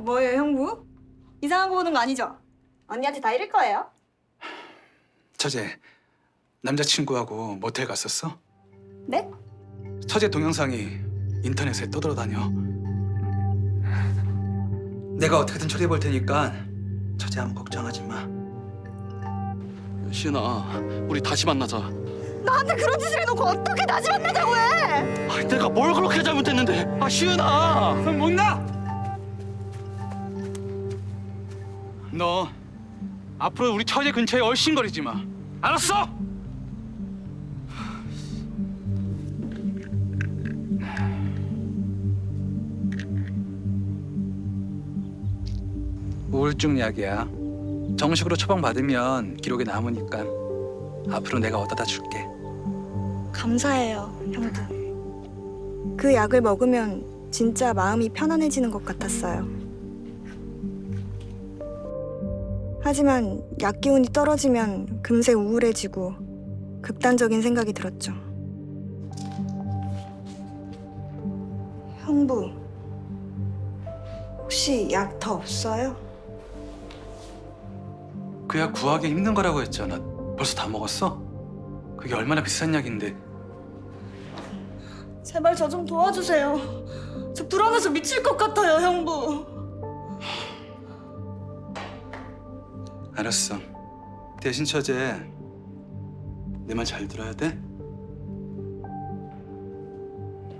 뭐예요, 형부? 이상한 거 보는 거 아니죠? 언니한테 다 이럴 거예요. 처제 남자친구하고 모텔 갔었어? 네? 처제 동영상이 인터넷에 떠돌아다녀. 내가 어떻게든 처리해 볼 테니까 처제 아무 걱정하지 마. 시은아, 우리 다시 만나자. 나한테 그런 짓을 해놓고 어떻게 다시 만나자고 해? 아, 내가 뭘 그렇게 잘못했는데? 아, 시은아. 그럼 못 나! 너 앞으로 우리 처제 근처에 얼씬거리지 마. 알았어? 우울증 약이야. 정식으로 처방받으면 기록에 남으니까 앞으로 내가 얻어다 줄게. 감사해요, 형부. 그 약을 먹으면 진짜 마음이 편안해지는 것 같았어요. 하지만 약 기운이 떨어지면 금세 우울해지고 극단적인 생각이 들었죠. 형부, 혹시 약 더 없어요? 그 약 구하기 힘든 거라고 했잖아. 벌써 다 먹었어? 그게 얼마나 비싼 약인데. 제발 저 좀 도와주세요. 저 불안해서 미칠 것 같아요, 형부. 알았어. 대신 처제 내 말 잘 들어야 돼.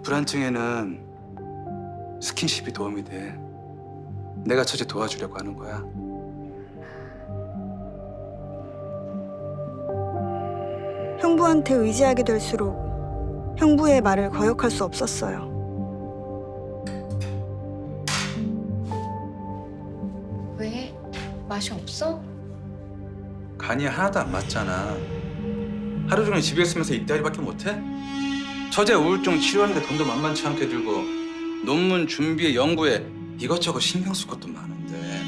불안증에는 스킨십이 도움이 돼. 내가 처제 도와주려고 하는 거야. 형부한테 의지하게 될수록 형부의 말을 거역할 수 없었어요. 왜? 맛이 없어? 간이 하나도 안 맞잖아. 하루 종일 집에 있으면서 이따위밖에 못해? 처제 우울증 치료하는데 돈도 만만치 않게 들고 논문 준비에 연구에 이것저것 신경 쓸 것도 많은데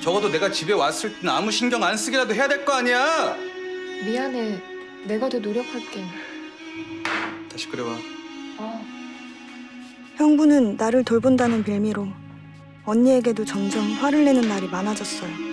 적어도 내가 집에 왔을 땐 아무 신경 안 쓰기라도 해야 될 거 아니야? 미안해. 내가 더 노력할게. 다시 그래봐. 아, 형부는 나를 돌본다는 빌미로 언니에게도 점점 화를 내는 날이 많아졌어요.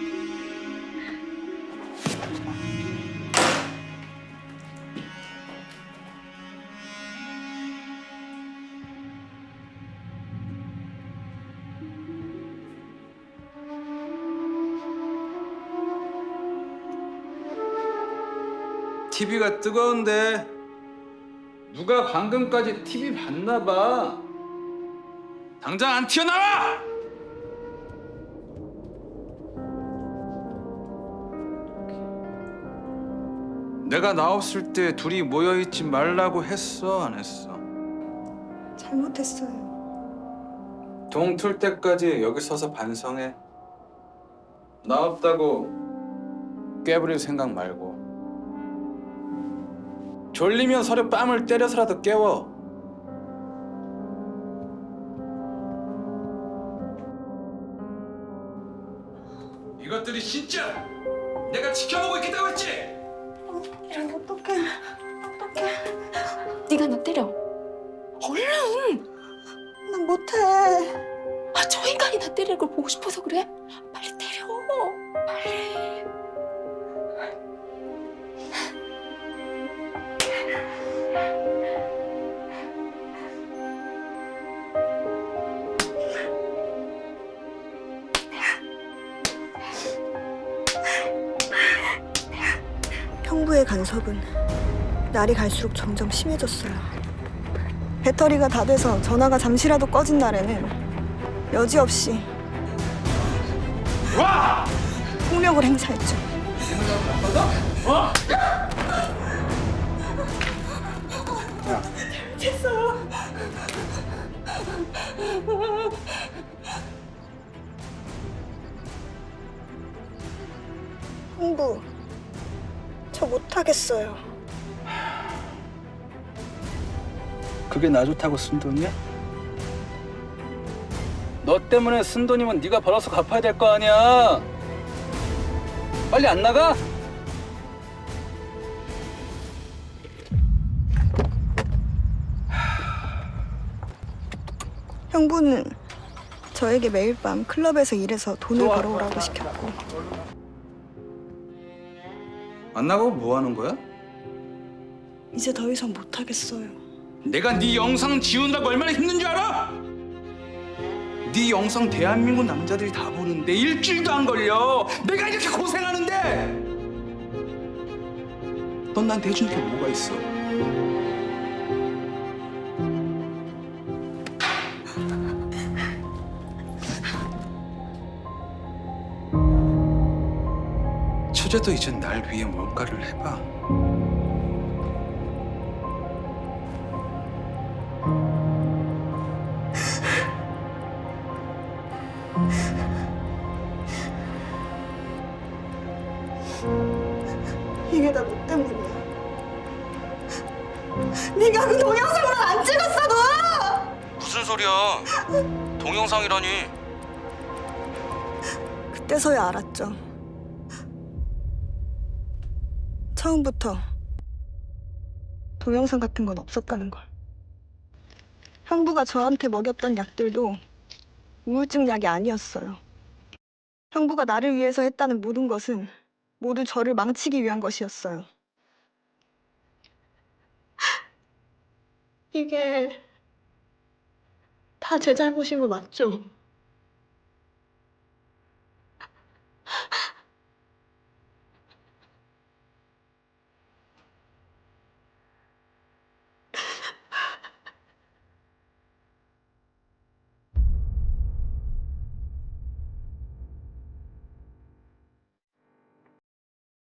TV가 뜨거운데 누가 방금까지 TV 봤나 봐. 당장 안 튀어나와! 내가 나 없을 때 둘이 모여 있지 말라고 했어 안 했어? 잘못했어요. 동틀 때까지 여기 서서 반성해. 나 없다고 깨부릴 생각 말고. 졸리면 서로 뺨을 때려서라도 깨워. 이것들이 진짜 내가 지켜보고 있겠다고 했지? 이런 어떡해. 네가 나 때려. 얼른! 난 못해. 아, 저 인간이 나 때리는 걸 보고 싶어서 그래? 빨리 때려. 형부의 간섭은 날이 갈수록 점점 심해졌어요. 배터리가 다 돼서 전화가 잠시라도 꺼진 날에는 여지없이 와! 폭력을 행사했죠. 형부, 하겠어요. 그게 나 좋다고 쓴 돈이야? 너 때문에 쓴 돈이면 네가 벌어서 갚아야 될 거 아니야. 빨리 안 나가? 형부는 저에게 매일 밤 클럽에서 일해서 돈을 벌어오라고 시켰고 안 나가고 뭐 하는 거야? 이제 더 이상 못 하겠어요. 내가 네 영상 지우느라고 얼마나 힘든 줄 알아? 네 영상 대한민국 남자들이 다 보는데 일주일도 안 걸려. 내가 이렇게 고생하는데. 넌 나한테 해준 게 뭐가 있어? 처제도 이젠 날 위해 뭔가를 해봐. 이게 다 너 때문이야. 네가 그 동영상만 안 찍었어도 무슨 소리야? 동영상이라니. 그때서야 알았죠. 처음부터 동영상 같은 건 없었다는 걸. 형부가 저한테 먹였던 약들도 우울증 약이 아니었어요. 형부가 나를 위해서 했다는 모든 것은 모두 저를 망치기 위한 것이었어요. 이게 다 제 잘못인 거 맞죠?